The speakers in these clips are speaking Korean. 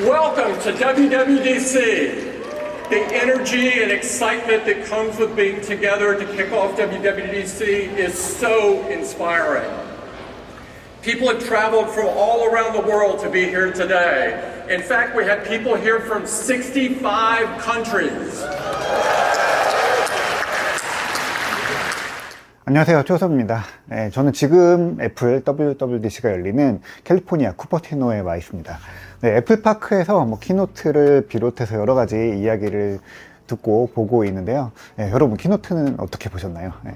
Welcome to WWDC. The energy and excitement that comes with being together to kick off WWDC is so inspiring. People have traveled from all around the world to be here today. In fact, we had people here from 65 countries. 안녕하세요. 최호섭입니다. 네, 저는 지금 애플 WWDC가 열리는 캘리포니아 쿠퍼티노에 와 있습니다. 네, 애플파크에서 뭐 키노트를 비롯해서 여러 가지 이야기를 듣고 보고 있는데요. 네, 여러분 키노트는 어떻게 보셨나요? 네,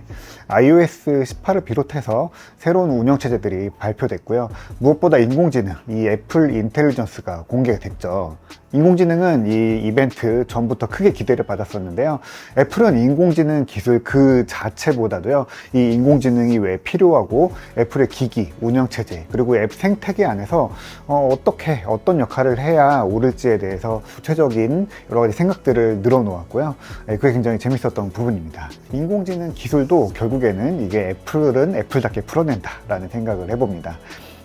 iOS 18을 비롯해서 새로운 운영체제들이 발표됐고요. 무엇보다 인공지능, 이 애플 인텔리전스가 공개가 됐죠. 인공지능은 이 이벤트 전부터 크게 기대를 받았었는데요. 애플은 인공지능 기술 그 자체보다도요, 이 인공지능이 왜 필요하고 애플의 기기, 운영체제, 그리고 앱 생태계 안에서 어, 떻게 어떤 역할을 해야 오를지에 대해서 구체적인 여러 가지 생각들을 늘어놓 았고요. 예, 그게 굉장히 재밌었던 부분입니다. 인공지능 기술도 결국에는 이게 애플은 애플답게 풀어낸다라는 생각을 해봅니다.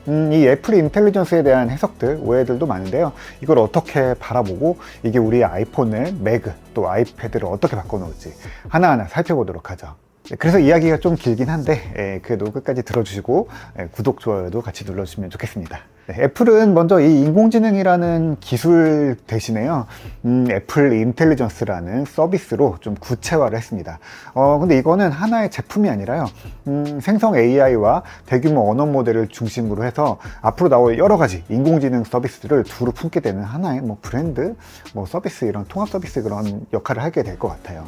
음, 이 애플 인텔리전스에 대한 해석들, 오해들도 많은데요. 이걸 어떻게 바라보고 이게 우리 아이폰을, 맥, 또 아이패드를 어떻게 바꿔놓을지 하나하나 살펴보도록 하죠. 네, 그래서 이야기가 좀 길긴 한데 예, 그래도 끝까지 들어주시고 예, 구독, 좋아요도 같이 눌러주시면 좋겠습니다. 네, 애플은 먼저 이 인공지능이라는 기술 대신에요, 음, 애플 인텔리전스라는 서비스로 좀 구체화를 했습니다. 어, 근데 이거는 하나의 제품이 아니라요, 음, 생성 AI와 대규모 언어 모델을 중심으로 해서 앞으로 나올 여러 가지 인공지능 서비스들을 두루 품게 되는 하나의 뭐 브랜드, 뭐 서비스 이런 통합 서비스 그런 역할을 하게 될 것 같아요.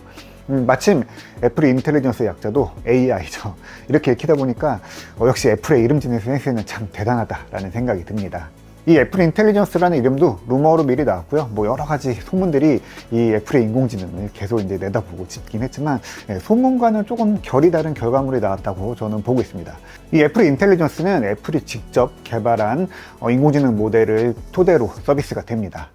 음, 마침 애플의 인텔리전스 약자도 AI죠. 이렇게 읽히다 보니까 어, 역시 애플의 이름 짓는 센스는 참 대단하다라는 생각이 듭니다. 이 애플 인텔리전스라는 이름도 루머로 미리 나왔고요. 뭐 여러 가지 소문들이 이 애플의 인공지능을 계속 이제 내다보고 짚긴 했지만 예, 소문과는 조금 결이 다른 결과물이 나왔다고 저는 보고 있습니다. 이 애플 인텔리전스는 애플이 직접 개발한 어, 인공지능 모델을 토대로 서비스가 됩니다.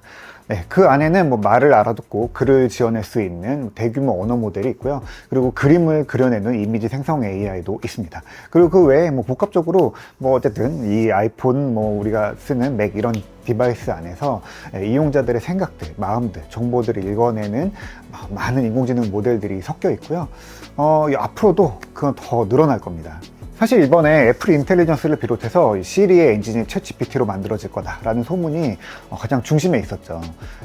네, 그 안에는 뭐 말을 알아듣고 글을 지어낼 수 있는 대규모 언어 모델이 있고요. 그리고 그림을 그려내는 이미지 생성 AI도 있습니다. 그리고 그 외에 뭐 복합적으로 뭐 어쨌든 이 아이폰 뭐 우리가 쓰는 맥 이런 디바이스 안에서 이용자들의 생각들, 마음들, 정보들을 읽어내는 많은 인공지능 모델들이 섞여 있고요. 어, 앞으로도 그건 더 늘어날 겁니다. 사실 이번에 애플 인텔리전스를 비롯해서 시리의 엔진이 챗 GPT로 만들어질 거다라는 소문이 어, 가장 중심에 있었죠.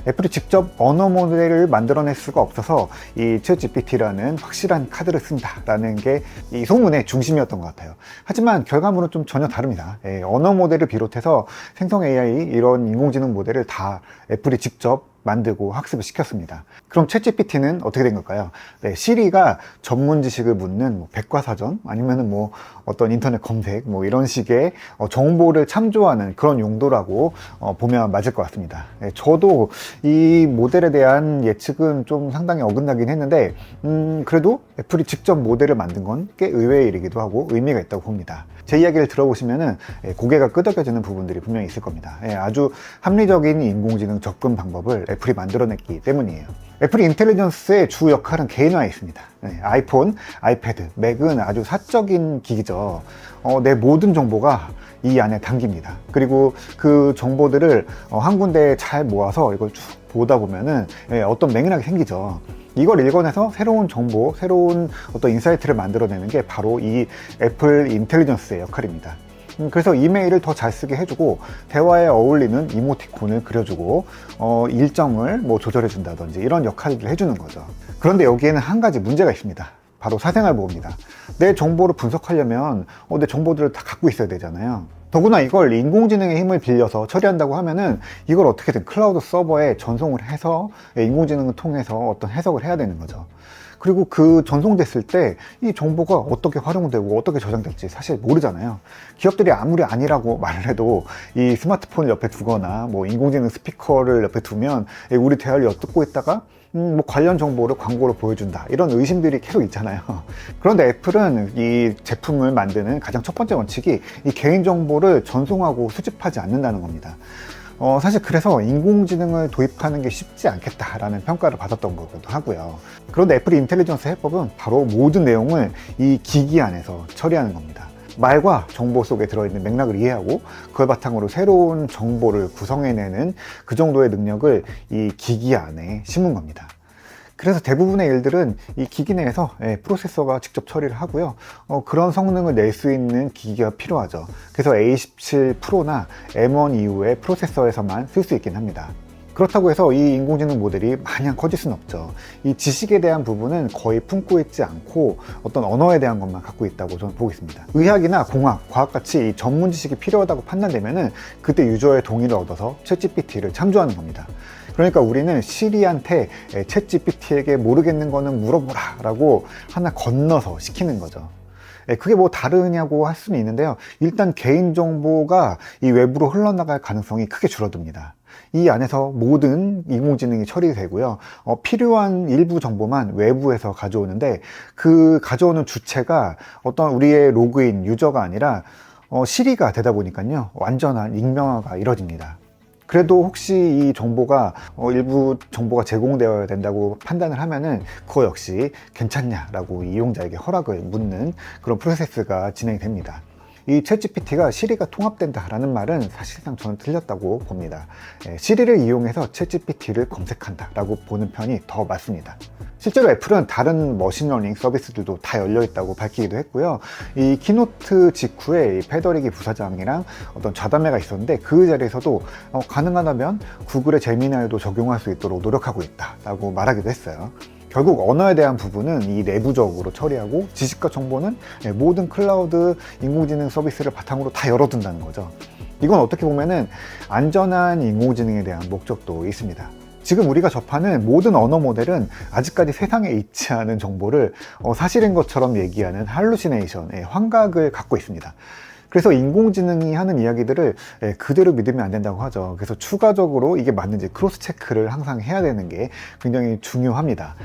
애플이 직접 언어 모델을 만들어낼 수가 없어서 이챗 GPT라는 확실한 카드를 쓴다라는 게 이 소문의 중심이었던 것 같아요. 하지만 결과물은 좀 전혀 다릅니다. 예, 언어 모델을 비롯해서 생성 AI 이런 인공지능 모델을 다 애플이 직접 만들고 학습을 시켰습니다. 그럼 챗GPT는 어떻게 된 걸까요? 네, 시리가 전문 지식을 묻는 뭐 백과사전 아니면은 뭐 어떤 인터넷 검색 뭐 이런 식의 어, 정보를 참조하는 그런 용도라고 어, 보면 맞을 것 같습니다. 네, 저도 이 모델에 대한 예측은 좀 상당히 어긋나긴 했는데 음, 그래도 애플이 직접 모델을 만든 건 꽤 의외의 일이기도 하고 의미가 있다고 봅니다. 제 이야기를 들어보시면은 예, 고개가 끄덕여지는 부분들이 분명히 있을 겁니다. 예, 아주 합리적인 인공지능 접근 방법을 애플이 만들어냈기 때문이에요. 애플 인텔리전스의 주 역할은 개인화에 있습니다. 네, 아이폰, 아이패드, 맥은 아주 사적인 기기죠. 어, 내 모든 정보가 이 안에 담깁니다. 그리고 그 정보들을 어, 한 군데에 잘 모아서 이걸 쭉 보다 보면은 예, 어떤 맥락이 생기죠. 이걸 읽어내서 새로운 정보, 새로운 어떤 인사이트를 만들어내는 게 바로 이 애플 인텔리전스의 역할입니다. 음, 그래서 이메일을 더 잘 쓰게 해주고 대화에 어울리는 이모티콘을 그려주고 어, 일정을 뭐 조절해 준다든지 이런 역할을 해주는 거죠. 그런데 여기에는 한 가지 문제가 있습니다. 바로 사생활 보호입니다. 내 정보를 분석하려면 어, 내 정보들을 다 갖고 있어야 되잖아요. 더구나 이걸 인공지능의 힘을 빌려서 처리한다고 하면은 이걸 어떻게든 클라우드 서버에 전송을 해서 인공지능을 통해서 어떤 해석을 해야 되는 거죠. 그리고 그 전송됐을 때 이 정보가 어떻게 활용되고 어떻게 저장될지 사실 모르잖아요. 기업들이 아무리 아니라고 말을 해도 이 스마트폰을 옆에 두거나 뭐 인공지능 스피커를 옆에 두면 우리 대화를 엿듣고 있다가 음, 뭐 관련 정보를 광고로 보여준다. 이런 의심들이 계속 있잖아요. 그런데 애플은 이 제품을 만드는 가장 첫 번째 원칙이 이 개인정보를 전송하고 수집하지 않는다는 겁니다 어, 사실 그래서 인공지능을 도입하는 게 쉽지 않겠다라는 평가를 받았던 거기도 하고요. 그런데 애플 인텔리전스 해법은 바로 모든 내용을 이 기기 안에서 처리하는 겁니다. 말과 정보 속에 들어있는 맥락을 이해하고 그걸 바탕으로 새로운 정보를 구성해내는 그 정도의 능력을 이 기기 안에 심은 겁니다. 그래서 대부분의 일들은 이 기기 내에서 예, 프로세서가 직접 처리를 하고요. 어, 그런 성능을 낼 수 있는 기기가 필요하죠. 그래서 A17 프로나 M1 이후의 프로세서에서만 쓸 수 있긴 합니다. 그렇다고 해서 이 인공지능 모델이 마냥 커질 수는 없죠. 이 지식에 대한 부분은 거의 품고 있지 않고 어떤 언어에 대한 것만 갖고 있다고 저는 보고 있습니다. 의학이나 공학, 과학같이 이 전문 지식이 필요하다고 판단되면은 그때 유저의 동의를 얻어서 챗GPT를 참조하는 겁니다. 그러니까 우리는 시리한테 챗 GPT에게 모르겠는 거는 물어보라 라고 하나 건너서 시키는 거죠. 예, 그게 뭐 다르냐고 할 수는 있는데요. 일단 개인정보가 이 외부로 흘러나갈 가능성이 크게 줄어듭니다. 이 안에서 모든 인공지능이 처리되고요. 어, 필요한 일부 정보만 외부에서 가져오는데 그 가져오는 주체가 어떤 우리의 로그인 유저가 아니라 어, 시리가 되다 보니까요. 완전한 익명화가 이뤄집니다. 그래도 혹시 이 정보가 어, 일부 정보가 제공되어야 된다고 판단을 하면은 그거 역시 괜찮냐라고 이용자에게 허락을 묻는 그런 프로세스가 진행이 됩니다. 이 챗GPT가 시리가 통합된다라는 말은 사실상 저는 틀렸다고 봅니다. 예, 시리를 이용해서 챗GPT를 검색한다라고 보는 편이 더 맞습니다. 실제로 애플은 다른 머신러닝 서비스들도 다 열려 있다고 밝히기도 했고요. 이 키노트 직후에 이 페더리기 부사장이랑 어떤 좌담회가 있었는데 그 자리에서도 어, 가능하다면 구글의 제미나이도 적용할 수 있도록 노력하고 있다라고 말하기도 했어요. 결국 언어에 대한 부분은 이 내부적으로 처리하고 지식과 정보는 예, 모든 클라우드 인공지능 서비스를 바탕으로 다 열어둔다는 거죠. 이건 어떻게 보면은 안전한 인공지능에 대한 목적도 있습니다. 지금 우리가 접하는 모든 언어 모델은 아직까지 세상에 있지 않은 정보를 어, 사실인 것처럼 얘기하는 할루시네이션, 의 환각을 갖고 있습니다. 그래서 인공지능이 하는 이야기들을 예, 그대로 믿으면 안 된다고 하죠. 그래서 추가적으로 이게 맞는지 크로스 체크를 항상 해야 되는 게 굉장히 중요합니다.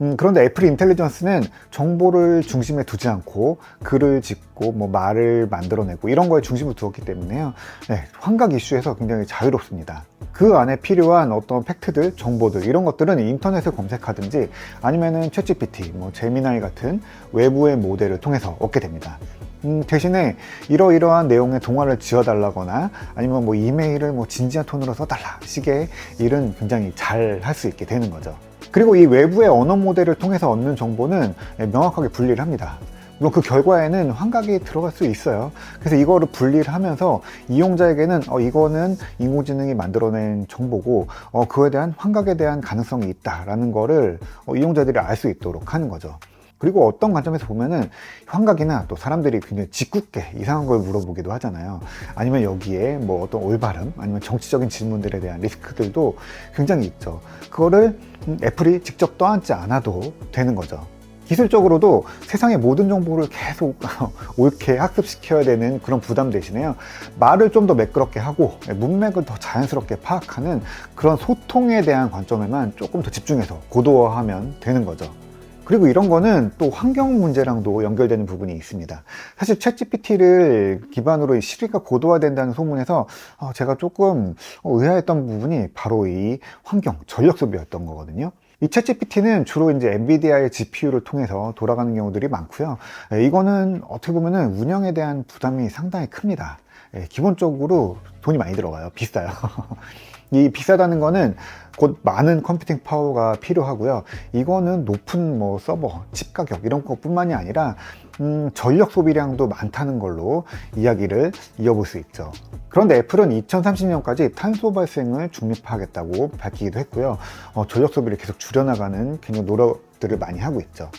음, 그런데 애플 인텔리전스는 정보를 중심에 두지 않고 글을 짓고 뭐 말을 만들어내고 이런 거에 중심을 두었기 때문에요. 네, 환각 이슈에서 굉장히 자유롭습니다. 그 안에 필요한 어떤 팩트들, 정보들 이런 것들은 인터넷을 검색하든지 아니면은 챗GPT, 뭐 제미나이 같은 외부의 모델을 통해서 얻게 됩니다. 음, 대신에 이러이러한 내용의 동화를 지어달라거나 아니면 뭐 이메일을 뭐 진지한 톤으로 써달라 식의 일은 굉장히 잘 할 수 있게 되는 거죠. 그리고 이 외부의 언어 모델을 통해서 얻는 정보는 명확하게 분리를 합니다. 물론 그 결과에는 환각이 들어갈 수 있어요. 그래서 이거를 분리를 하면서 이용자에게는 어, 이거는 인공지능이 만들어낸 정보고 어, 그에 대한 환각에 대한 가능성이 있다라는 거를 어, 이용자들이 알 수 있도록 하는 거죠. 그리고 어떤 관점에서 보면은 환각이나 또 사람들이 굉장히 짓궂게 이상한 걸 물어보기도 하잖아요. 아니면 여기에 뭐 어떤 올바름, 아니면 정치적인 질문들에 대한 리스크들도 굉장히 있죠. 그거를 애플이 직접 떠안지 않아도 되는 거죠. 기술적으로도 세상의 모든 정보를 계속 옳게 학습시켜야 되는 그런 부담 대신에요. 말을 좀 더 매끄럽게 하고 문맥을 더 자연스럽게 파악하는 그런 소통에 대한 관점에만 조금 더 집중해서 고도화하면 되는 거죠. 그리고 이런 거는 또 환경 문제랑도 연결되는 부분이 있습니다. 사실 챗GPT를 기반으로 시리가 고도화된다는 소문에서 어, 제가 조금 의아했던 부분이 바로 이 환경, 전력 소비였던 거거든요. 이 챗GPT는 주로 이제 엔비디아의 GPU를 통해서 돌아가는 경우들이 많고요. 예, 이거는 어떻게 보면은 운영에 대한 부담이 상당히 큽니다. 예, 기본적으로 돈이 많이 들어가요. 비싸요. 이 비싸다는 거는 곧 많은 컴퓨팅 파워가 필요하고요. 이거는 높은 뭐 서버, 칩 가격 이런 것뿐만이 아니라 음, 전력 소비량도 많다는 걸로 이야기를 이어볼 수 있죠. 그런데 애플은 2030년까지 탄소 발생을 중립화하겠다고 밝히기도 했고요. 어, 전력 소비를 계속 줄여나가는 굉장히 노력들을 많이 하고 있죠.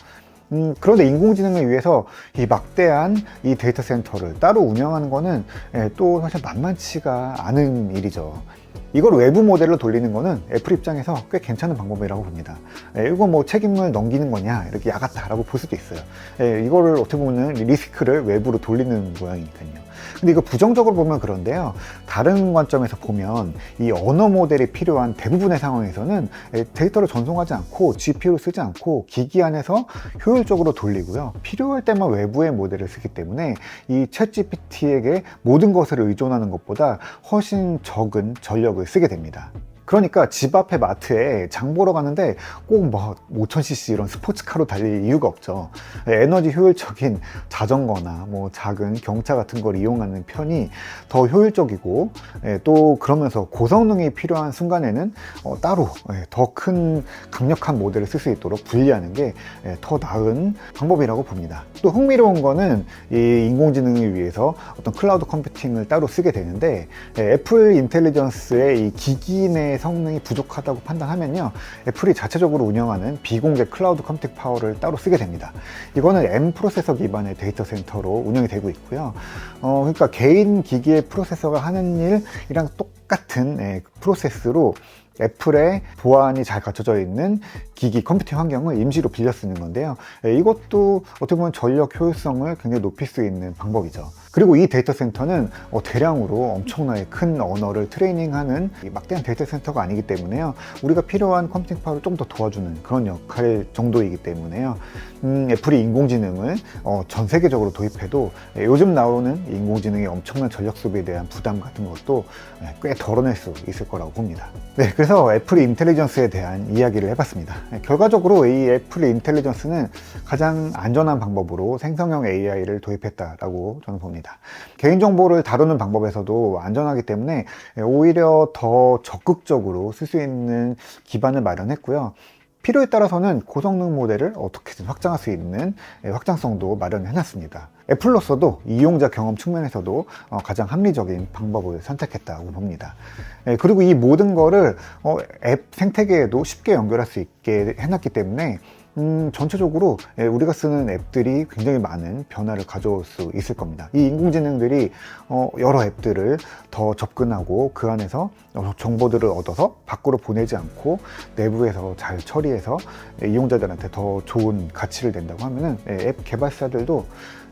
음, 그런데 인공지능을 위해서 이 막대한 이 데이터 센터를 따로 운영하는 거는 예, 또 사실 만만치가 않은 일이죠. 이걸 외부 모델로 돌리는 거는 애플 입장에서 꽤 괜찮은 방법이라고 봅니다. 예, 이거 뭐 책임을 넘기는 거냐 이렇게 야같다라고 볼 수도 있어요. 예, 이거를 어떻게 보면 리스크를 외부로 돌리는 모양이니까요. 근데 이거 부정적으로 보면 그런데요. 다른 관점에서 보면 이 언어 모델이 필요한 대부분의 상황에서는 데이터를 전송하지 않고 GPU를 쓰지 않고 기기 안에서 효율적으로 돌리고요. 필요할 때만 외부의 모델을 쓰기 때문에 이 챗 GPT에게 모든 것을 의존하는 것보다 훨씬 적은 전력을 쓰게 됩니다. 그러니까 집 앞에 마트에 장 보러 가는데 꼭 뭐 5000cc 이런 스포츠카로 달릴 이유가 없죠. 에너지 효율적인 자전거나 뭐 작은 경차 같은 걸 이용하는 편이 더 효율적이고 예, 또 그러면서 고성능이 필요한 순간에는 어, 따로 더 큰 강력한 모델을 쓸 수 있도록 분리하는 게 더 나은 방법이라고 봅니다. 또 흥미로운 거는 이 인공지능을 위해서 어떤 클라우드 컴퓨팅을 따로 쓰게 되는데 예, 애플 인텔리전스의 이 기기 내 성능이 부족하다고 판단하면요 애플이 자체적으로 운영하는 비공개 클라우드 컴퓨팅 파워를 따로 쓰게 됩니다. 이거는 M 프로세서 기반의 데이터 센터로 운영이 되고 있고요. 어, 그러니까 개인 기기의 프로세서가 하는 일이랑 똑같은 예, 프로세스로 애플의 보안이 잘 갖춰져 있는 기기 컴퓨팅 환경을 임시로 빌려 쓰는 건데요. 예, 이것도 어떻게 보면 전력 효율성을 굉장히 높일 수 있는 방법이죠. 그리고 이 데이터 센터는 어, 대량으로 엄청나게 큰 언어를 트레이닝하는 이 막대한 데이터 센터가 아니기 때문에요. 우리가 필요한 컴퓨팅 파워를 좀 더 도와주는 그런 역할 정도이기 때문에요. 음, 애플이 인공지능을 어, 전 세계적으로 도입해도 예, 요즘 나오는 인공지능의 엄청난 전력 소비에 대한 부담 같은 것도 예, 꽤 덜어낼 수 있을 거라고 봅니다. 네, 그래서 애플 인텔리전스에 대한 이야기를 해봤습니다. 예, 결과적으로 이 애플 인텔리전스는 가장 안전한 방법으로 생성형 AI를 도입했다라고 저는 봅니다. 개인정보를 다루는 방법에서도 안전하기 때문에 예, 오히려 더 적극적으로 쓸 수 있는 기반을 마련했고요. 필요에 따라서는 고성능 모델을 어떻게든 확장할 수 있는 예, 확장성도 마련해놨습니다. 애플로서도 이용자 경험 측면에서도 어, 가장 합리적인 방법을 선택했다고 봅니다. 예, 그리고 이 모든 거를 어, 앱 생태계에도 쉽게 연결할 수 있게 해놨기 때문에 음, 전체적으로 예, 우리가 쓰는 앱들이 굉장히 많은 변화를 가져올 수 있을 겁니다. 이 인공지능들이 어, 여러 앱들을 더 접근하고 그 안에서 어, 정보들을 얻어서 밖으로 보내지 않고 내부에서 잘 처리해서 예, 이용자들한테 더 좋은 가치를 낸다고 하면은 예, 앱 개발사들도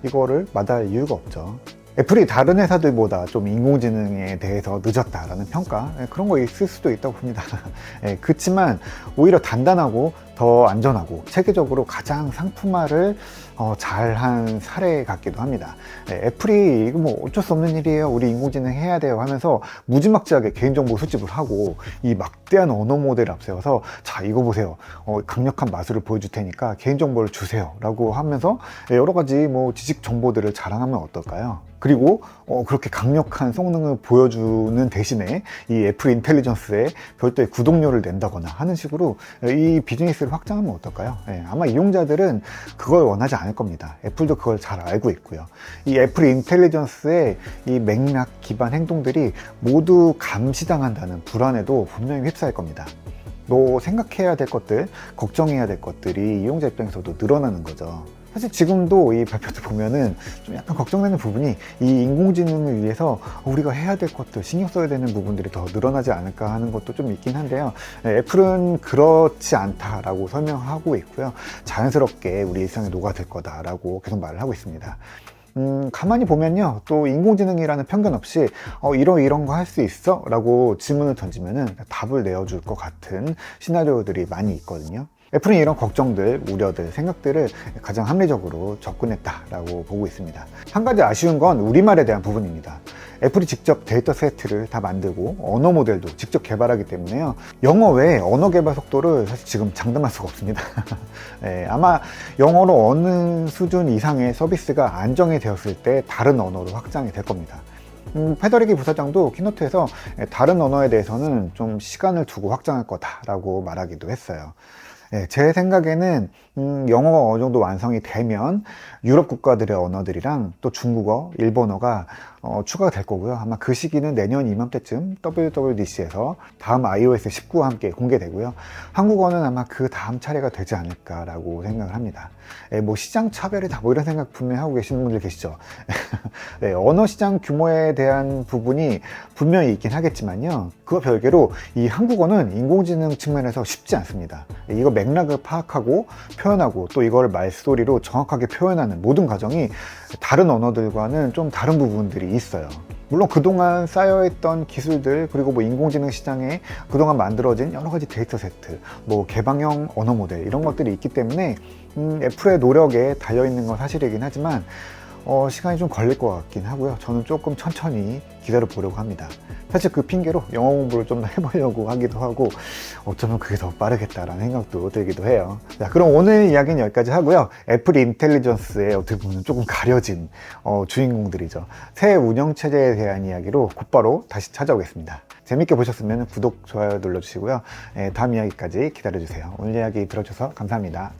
이거를 마다할 이유가 없죠. 애플이 다른 회사들보다 좀 인공지능에 대해서 늦었다라는 평가 예, 그런 거 있을 수도 있다고 봅니다. 예, 그렇지만 오히려 단단하고 더 안전하고 체계적으로 가장 상품화를 어, 잘한 사례 같기도 합니다. 예, 애플이 이거 뭐 어쩔 수 없는 일이에요. 우리 인공지능 해야 돼요 하면서 무지막지하게 개인정보 수집을 하고 이 막대한 언어 모델을 앞세워서 자 이거 보세요. 어, 강력한 마술을 보여줄 테니까 개인정보를 주세요. 라고 하면서 예, 여러 가지 뭐 지식 정보들을 자랑하면 어떨까요? 그리고 어, 그렇게 강력한 성능을 보여주는 대신에 이 애플 인텔리전스에 별도의 구독료를 낸다거나 하는 식으로 이 비즈니스를 확장하면 어떨까요? 예, 아마 이용자들은 그걸 원하지 않을 겁니다. 애플도 그걸 잘 알고 있고요. 이 애플 인텔리전스의 이 맥락 기반 행동들이 모두 감시당한다는 불안에도 분명히 휩싸일 겁니다. 너 생각해야 될 것들, 걱정해야 될 것들이 이용자 입장에서도 늘어나는 거죠. 사실 지금도 이 발표도 보면은 좀 약간 걱정되는 부분이 이 인공지능을 위해서 우리가 해야 될 것들, 신경 써야 되는 부분들이 더 늘어나지 않을까 하는 것도 좀 있긴 한데요. 네, 애플은 그렇지 않다라고 설명하고 있고요. 자연스럽게 우리 일상에 녹아들 거다라고 계속 말을 하고 있습니다. 음, 가만히 보면요. 또 인공지능이라는 편견 없이 어, 이런 이런 거 할 수 있어? 라고 질문을 던지면은 답을 내어줄 것 같은 시나리오들이 많이 있거든요. 애플은 이런 걱정들, 우려들, 생각들을 가장 합리적으로 접근했다라고 보고 있습니다. 한 가지 아쉬운 건 우리말에 대한 부분입니다. 애플이 직접 데이터 세트를 다 만들고 언어 모델도 직접 개발하기 때문에요. 영어 외에 언어 개발 속도를 사실 지금 장담할 수가 없습니다. 네, 아마 영어로 어느 수준 이상의 서비스가 안정이 되었을 때 다른 언어로 확장이 될 겁니다. 음, 페더리기 부사장도 키노트에서 다른 언어에 대해서는 좀 시간을 두고 확장할 거다라고 말하기도 했어요. 예, 제 생각에는 음, 영어가 어느 정도 완성이 되면 유럽 국가들의 언어들이랑 또 중국어, 일본어가 어, 추가가 될 거고요. 아마 그 시기는 내년 이맘때쯤 WWDC에서 다음 iOS 19와 함께 공개되고요. 한국어는 아마 그 다음 차례가 되지 않을까라고 생각을 합니다. 예, 뭐 시장 차별이다 뭐 이런 생각 분명히 하고 계시는 분들 계시죠. 네, 언어 시장 규모에 대한 부분이 분명히 있긴 하겠지만요. 그와 별개로 이 한국어는 인공지능 측면에서 쉽지 않습니다. 이거 맥락을 파악하고 표현하고 또 이걸 말소리로 정확하게 표현하는 모든 과정이 다른 언어들과는 좀 다른 부분들이 있어요. 물론 그동안 쌓여있던 기술들 그리고 뭐 인공지능 시장에 그동안 만들어진 여러 가지 데이터 세트 뭐 개방형 언어 모델 이런 것들이 있기 때문에 음, 애플의 노력에 달려있는 건 사실이긴 하지만 어, 시간이 좀 걸릴 것 같긴 하고요. 저는 조금 천천히 기다려 보려고 합니다. 사실 그 핑계로 영어 공부를 좀 더 해보려고 하기도 하고 어쩌면 그게 더 빠르겠다라는 생각도 들기도 해요. 자, 그럼 오늘 이야기는 여기까지 하고요. 애플 인텔리전스의 어떻게 보면 조금 가려진 어, 주인공들이죠. 새 운영체제에 대한 이야기로 곧바로 다시 찾아오겠습니다. 재밌게 보셨으면 구독, 좋아요 눌러주시고요. 예, 다음 이야기까지 기다려주세요. 오늘 이야기 들어주셔서 감사합니다.